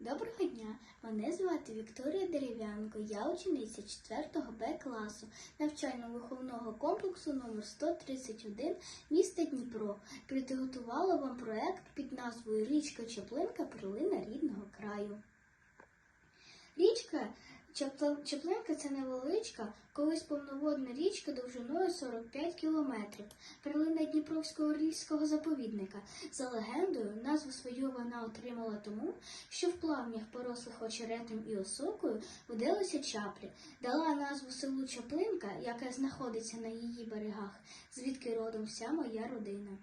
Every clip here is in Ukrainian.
Доброго дня! Мене звати Вікторія Дерев'янко. Я учениця 4 Б класу навчально-виховного комплексу номер 131 міста Дніпро. Підготувала вам проект під назвою Річка Чаплинка Перлина рідного краю. Річка Чаплинка це невеличка, колись повноводна річка довжиною 45 кілометрів. Перлина Дніпровського рільського заповідника. За легендою, назву свою вона отримала тому, що в плавнях, порослих очеретом і осокою, водилися чаплі, дала назву селу Чаплинка, яке знаходиться на її берегах, звідки родом вся моя родина.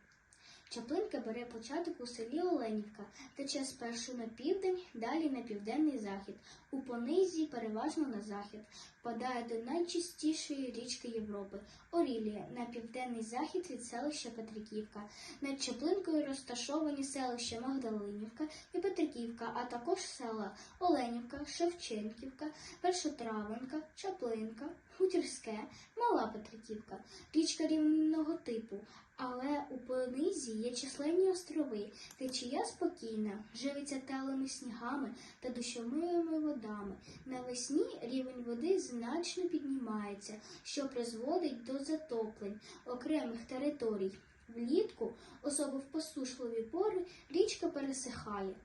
Чаплинка бере початок у селі Оленівка, тече спершу на південь, далі на південний захід, у понизі переважно на захід, впадає до найчистішої річки Європи Орілія на південний захід від селища Петриківка. Над Чаплинкою розташовані селища Магдалинівка і Петриківка, а також села Оленівка, Шевченківка, Першотравенка, Чаплинка, Хутірське, Мала Петриківка, річка рівного типу, але у понизі є численні острови, течія спокійна, живиться талими снігами та душовими водами. Навесні рівень води значно піднімається, що призводить до затоплень окремих територій. Влітку, особливо в посушливі пори, річка пересихає.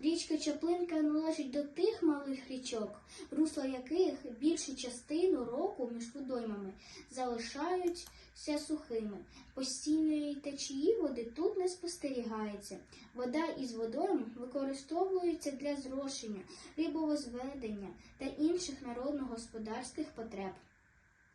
Річка Чаплинка належить до тих малих річок, русла яких більшу частину року між водоймами залишаються сухими. Постійної течії води тут не спостерігається. Вода із водойм використовується для зрошення, рибовозведення та інших народно-господарських потреб.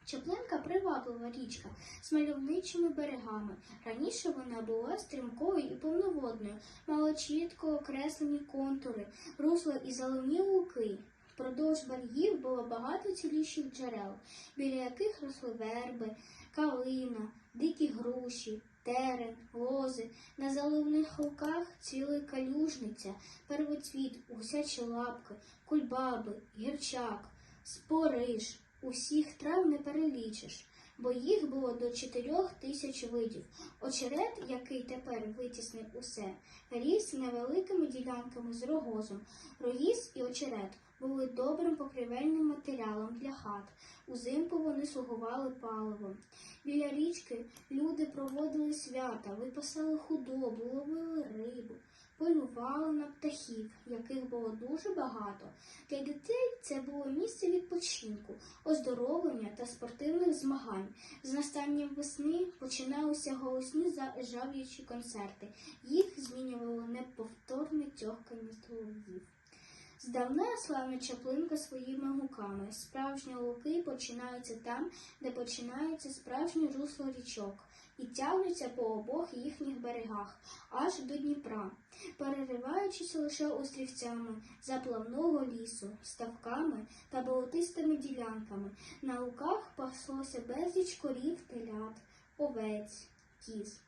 Чаплинка приваблива річка з мальовничими берегами. Раніше вона була стрімкою і повноводною, мала чітко окреслені контури, русла і заливні луки. Впродовж берегів було багато цілющих джерел, біля яких росли верби, калина, дикі груші, терен, лози. На заливних луках цвіли калюжниця, первоцвіт, гусячі лапки, кульбаби, гірчак, спориш. Усіх трав не перелічиш, бо їх було до чотирьох тисяч видів. Очерет, який тепер витіснив усе, ріс невеликими ділянками з рогозом. Рогіз і очерет були добрим покривельним матеріалом для хат. Узимку вони слугували паливом. Біля річки люди проводили свята, випасали худобу, ловили рибу. Полювали на птахів, яких було дуже багато. Для дітей це було місце відпочинку, оздоровлення та спортивних змагань. З настанням весни починалися голосні за- жав'ячі концерти. Їх змінювало неповторне тьохкання столовів. Здавна славна чаплинка своїми гуками. Справжні луки починаються там, де починається справжнє русло річок, і тягнуться по обох їхніх берегах, аж до Дніпра, перериваючись лише острівцями заплавного лісу, ставками та болотистими ділянками. На луках паслося безліч корів, телят, овець, кіз.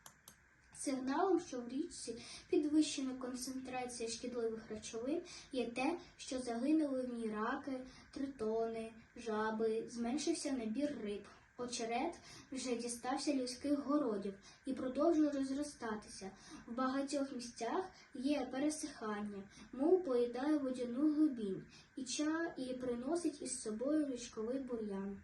Сигналом, що в річці підвищена концентрація шкідливих речовин, є те, що загинули в ній раки, тритони, жаби, зменшився набір риб. Очерет вже дістався людських городів і продовжує розростатися. В багатьох місцях є пересихання, мов поїдає водяну глибінь і ча і приносить із собою річковий бур'ян.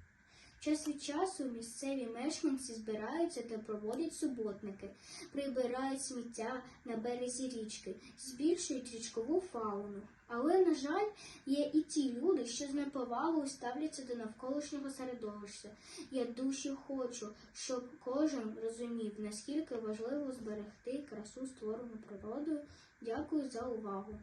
Час від часу місцеві мешканці збираються та проводять суботники, прибирають сміття на березі річки, збільшують річкову фауну. Але, на жаль, є і ті люди, що з неповагою ставляться до навколишнього середовища. Я дуже хочу, щоб кожен розумів, наскільки важливо зберегти красу створену природою. Дякую за увагу.